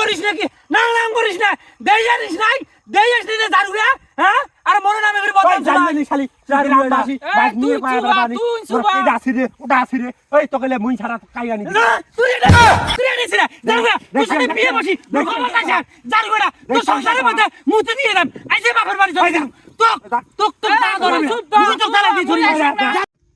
করিস নাকি? নাং নাং করিস না। দেই জানিস নাই? দেই না হ্যাঁ? আর মনে নামে করে বদল জানি শালি বাইক নিয়ে তুই পায় চুবা, তুই চুবা। এটা আসি রে ওটা আসি রে ওই তো কইলে মুই ছাড়া কাই আনি না? তুই এটা তুই তুই সাথে বিয়ে বসি। তুই সংসারের মধ্যে মুতে দিয়ে দাম আইছে বাপের বাড়ি চলে যাম তোক তোক তোক তারা ধরে মুই তোক তারা দি ধরি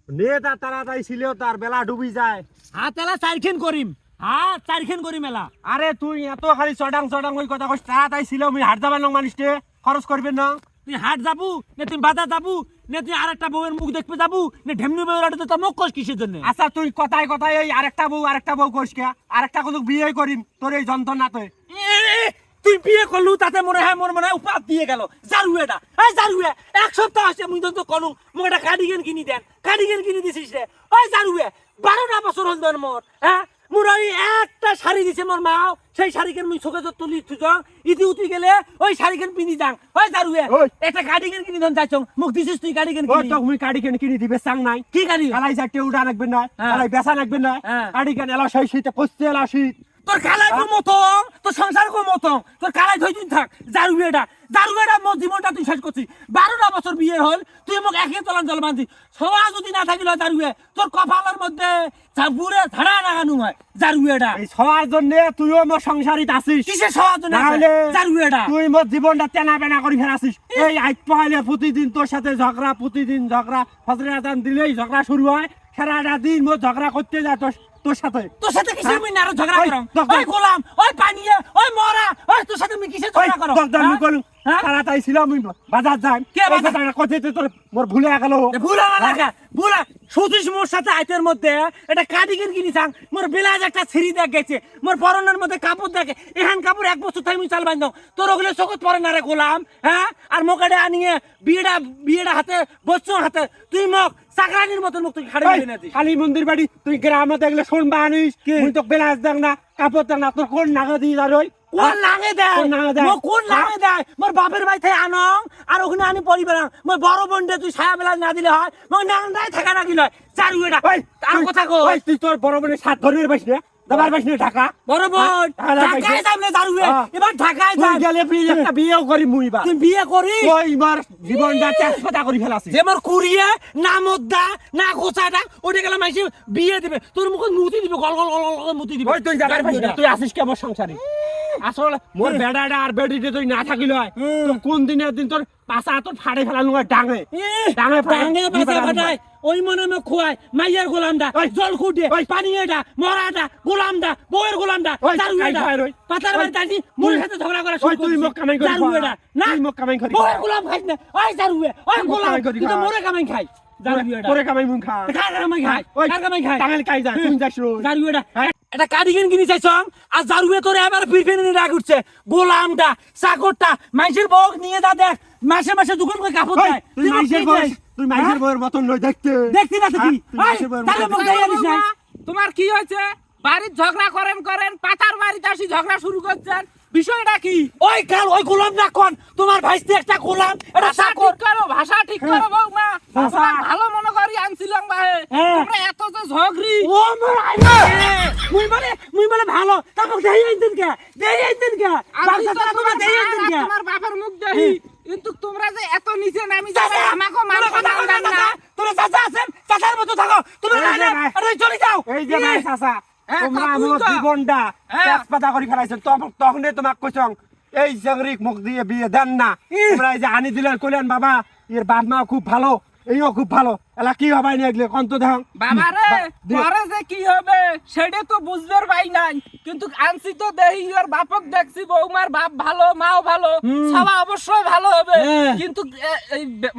নেতা তাড়াতাড়ি ছিল তার বেলা ডুবি যায়। হাতেলা চারখিন করিম। হ্যাঁ চারখিন করিম মেলা। আরে তুই এত খালি চডাং চডাং ওই কথা কইস তাড়াতাড়ি ছিল মুই হাট যাবার নং মানুষকে খরচ করবেন না। তুই হাট যাবু না তুই বাজার যাবু না তুই আরেকটা বউয়ের মুখ দেখতে যাবু না ঢেমনি বউয়ের আড়ে তো মুখ কস কিসের জন্য? আচ্ছা তুই কথায় কথায় এই আরেকটা বউ আরেকটা বউ কইস কে আরেকটা বিয়ে করিম তোর এই যন্ত্রণাতে এ, তুই বিয়ে করলু তাতে মনে হয় মোর মনে হয় উপাপ দিয়ে গেল। জারুয়েটা এই জারুয়ে এক সপ্তাহ আছে মুই তো কোনো মোক একটা কার্ডিগান কিনি দেন। কার্ডিগান কিনি দিছিস রে ওই জারুয়ে বারোটা বছর হল মোর হ্যাঁ? মোর ওই একটা শাড়ি দিছে মোর মা সেই শাড়িকে মুই চোখে তো তুলি থুজ ইতি উতি গেলে ওই শাড়িকে পিনি যাং। ওই দারুয়ে এটা গাড়ি কেন কিনি দন যাইছ। মোক দিছিস তুই গাড়ি কেন কিনি? তো মুই গাড়ি কেন কিনি দিবে চাং নাই। কি গাড়ি আলাই চারটে উড়া রাখবেন না আলাই কালাই বেচা রাখবেন না। গাড়ি কাড়ি কেন এলা সেই শীতে পচতে এলা শীত তোর কালাই কো মতং তোর সংসার কো মতং তোর কালাই ধই তুই থাক জারুয়েটা জারুয়েটা মোর জীবনটা তুই শেষ করছিস। বারোটা বছর বিয়ে হল তুই মোক একে তলান জল বান্ধি সবা যদি না থাকিল জারুয়ে তোর কপালের মধ্যে বুড়ে ধারা লাগানো হয় জারুয়েটা এই সবার জন্য তুইও মোর সংসারিত আছিস। কিসে সবার জন্য নাহলে জারুয়েটা তুই মোর জীবনটা তেনা বেনা করে ফেলাছিস। এই আজ পাইলে প্রতিদিন তোর সাথে ঝগড়া প্রতিদিন ঝগড়া। ফজরে আজান দিলেই ঝগড়া শুরু হয়। সারাটা দিন মোর ঝগড়া করতে যায় তোর তোর সাথে। তোর সাথে কিসে হ্যাঁ? আমি নারো ঝগড়া করম? ওই গোলাম ওই পানিয়ে ওই মরা ওই তোর সাথে আমি কিসে ঝগড়া করম? হ্যাঁ? হ্যাঁ? তাড়াতাড়ি ছিল আমি বাজার যাই। কে বাজার? করতে তোর মোর ভুলে গেল। ভুলা না লাগা ভুলা সতীশ মোর সাথে আইতের মধ্যে এটা কিনি চাং মোর বেলাজ একটা ছিঁড়ি দেখ গেছে। মোর পরনের মধ্যে কাপড় দেখে। এখান কাপড় এক বছর থাকি চাল বান্ধব তোর ওগুলো চোখত পরে না রে গোলাম হ্যাঁ? আর মোকাডে আনিয়ে বিয়েটা বিয়েটা হাতে বসছো হাতে। তুই মোক চাকরানির মতন মুখ তুই খাড়ি দিবি না তুই। মন্দির বাড়ি তুই গ্রামে দেখলে শোন বানিস কি? তুই তো বেলাস দেখ না কাপড় দেখ না তোর কোন নাগা দিয়ে যার ওই কোন দেয়? কোন লাঙে দেয়? কোন লাঙে দেয়? মোর বাপের বাড়ি থেকে আনং আর ওখানে আনি পরিবার মোর বড় বোনটা তুই ছায়া বেলা না দিলে হয় মোক নাংটাই থাকা না দিলে হয়। চারু এটা ওই আর কথা কো তুই তোর বড় বোনের সাত ধর্মের পাইস না দাবার পাইস না ঢাকা? বড় বোন হ্যাঁ, ঢাকায় যাম না দারুয়ে হ্যাঁ। এবার ঢাকায় যাম। গেলে বিয়ে একটা বিয়েও করি মুই বা তুই বিয়ে করি? ওই মার জীবনটা তেজপাতা করে ফেলাছিস যে মোর কুড়িয়ে না মদ্দা না ওটা গেলে মাইসে বিয়ে দিবে। তোর মুখে মুতি দিবে গল গল গল গল মুতি দিবে। ওই তুই না দারুয়েটা। তুই আসিস কি আমার সংসারে আসলে মোর বেড়াটা আর বেডিতে তুই না থাকিল হয় তো কোন দিনের দিন তোর পাশা তোর ফাড়ে ফেলানো হয়? ডাঙে। ডাঙে ডাঙে ফেলানো ফাটায়। ওই মনে মে খোয়ায় মাইয়ার গোলামটা ওই, জল খুঁটে ওই, পানিয়েটা মরাটা গোলামটা বউয়ের খাই খাই রই। পাতার বাড়ি দাঁড়ি মোর সাথে ঝগড়া করা ওই তুই মুখ কামাই করি না তুই মুখ কামাই করি বউয়ের গোলাম খাইস না। ওই দারুয়ে ওই গোলাম। তুই তো। মোরে কামাই খাই। দারুয়েটা তোরে কামাই মুখ খা। কার কামাই খাই কার কামাই খাই টাঙ্গাইল কাই যা তুই যাস রোজ দারুয়েটা হ্যাঁ? এটা কার্ডিগান কিনে চাইছ আর জারুয়ে তোরে এবার ফিরফিরে নিয়ে রাগ উঠছে। গোলামটা চাকরটা মানুষের বউ নিয়ে যা দেখ মাসে মাসে দোকান করে কাপড় দেয়। তুই বয়স তুই মাইসের হ্যাঁ? বউয়ের মতন নই দেখতে। দেখতি না তুই হ্যাঁ, তুই বউয়ের তাহলে। মোক দিস না। তোমার কি হয়েছে? বাড়ির ঝগড়া করেন করেন পাতার বাড়িতে আসি ঝগড়া শুরু করছেন। বিষয়টা কি? ওই কাল ওই গোলাম না কোন? তোমার ভাইস্তে একটা গোলাম এটা চাকর করো ভাষা ঠিক করো বৌমা। ভালো মনে করি আনছিলাম ভাই হ্যাঁ। তোমরা এত যে ঝগড়ি। ও মোর আইনা। মুই বলে মুই বলে ভালো। তারপর দেই আইতেন কে? দেই আইতেন কে? বাচ্চা তো তোমার দেই আইতেন কে? তোমার বাপের মুখ দেখি কিন্তু তোমরা যে এত নিচে নামি যাবে আমাকে মান কথা না। তোমরা চাচা আছেন? চাচার মতো থাকো। তোমরা আরে চলে যাও। এই যে ভাই চাচা। হ্যাঁ, তোমরা আমার। জীবনটা হ্যাঁ। তেজপাতা করে ফেলাইছেন। তখন তখনই তোমাক কইছং এই চাকরিক মুখ দিয়ে বিয়ে দেন না। তোমরা এই যে আনি দিলেন কইলেন বাবা এর বাপ মা খুব ভালো। এইও খুব ভালো। এলা কি নিয়ে গেলে কন্ত দেখ বাবারে দিয়ে- পরে যে কি হবে সেটা তো বুঝবার পাই নাই। কিন্তু আনছি তো দেহি ওর বাপক দেখছি বৌমার বাপ ভালো মাও ভালো সবাই অবশ্যই ভালো হবে। হ্যাঁ। কিন্তু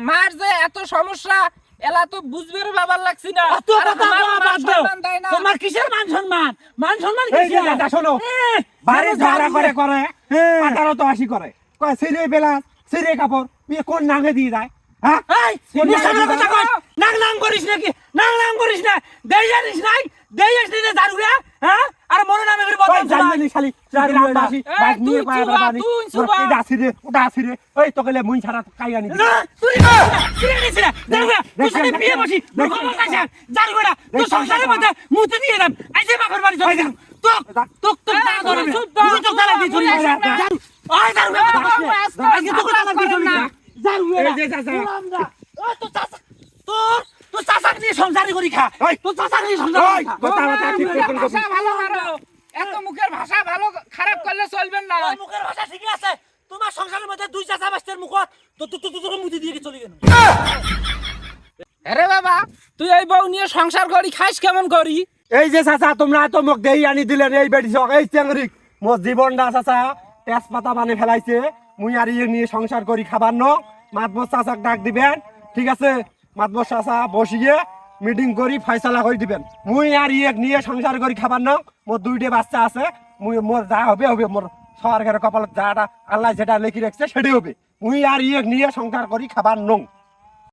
মার যে এত সমস্যা এলা তো বুঝবার বাবার লাগছি না। আর কথা বাদ দাও। না। তোমার কিসের মান সম্মান? মান সম্মান যে দাদা শোনো। বাড়ি ঝগড়া করে করে হ্যাঁ। পাতারও তো আসি করে। কয় সিরে বেলা সিরে কাপড় কোন নাঙে দিয়ে যায়? হ্যাঁ। নাং নাং করিস নাকি? নাং নাং করিস না। দেই জানিস নাই দেই আসলি না দারুয়া হ্যাঁ? আর মনে নামে করে বদল জানি শালি? জানি জানি না। এই, বাইক নিয়ে পায় চুবা, তুই চুবা। রে ওটা আসি রে। ওই তো কইলে মুই ছাড়া কাই আনি না? তুই না তুই আনিস না। দারুয়া তুই সাথে বিয়ে বসি মুখ কাছে। দারুয়া তুই সংসারের মধ্যে মুতে দিয়ে দাম। আইছে বাপের বাড়ি চলে যাম তোক তোক তোক তালা ধরে তুই তোক তালা কর, যা। ওই জারুয়ে আজকে তোকে না। জারুয়ে এই যে চাচা। ওই তো চাচা তোর তোর চাচাক নিয়ে সংসারই করি খা। তোর চাচাক নিয়ে সংসার করি খা। কথা কথা ঠিক মুখের ভালো এত মুখের ভাষা ভালো খারাপ করলে চলবে না। মুখের ভাষা ঠিকই আছে। তোমার সংসারের মধ্যে দুই চাচা বাস্তের মুখত তো তো তো তোর মুতি দিয়ে চলে গেল। আরে বাবা তুই এই বউ নিয়ে সংসার করি খাইস কেমন করি? এই যে চাচা তোমরা এত মোক দেই আনি দিলেন এই বেটি সক এই চেংরিক মোর জীবনটা চাচা তেজপাতা বানে ফেলাইছে। মুই আর ইয়ে নিয়ে সংসার করি খাবার ন মাতবর চাচাক ডাক দিবেন, ঠিক আছে? মাতবর চাচা বসিয়ে মিটিং করি ফয়সালা করে দিবেন। মুই আর ইয়ে নিয়ে সংসার করি খাবার নাও মোর দুইটে বাচ্চা আছে, মুই মোর যা হবে হবে মোর সরকারের কপালত যাটা আল্লাহ যেটা লেখি রাখছে, সেটাই হবে। মুই আর ইয়ে নিয়ে সংসার করি, খাবার নং।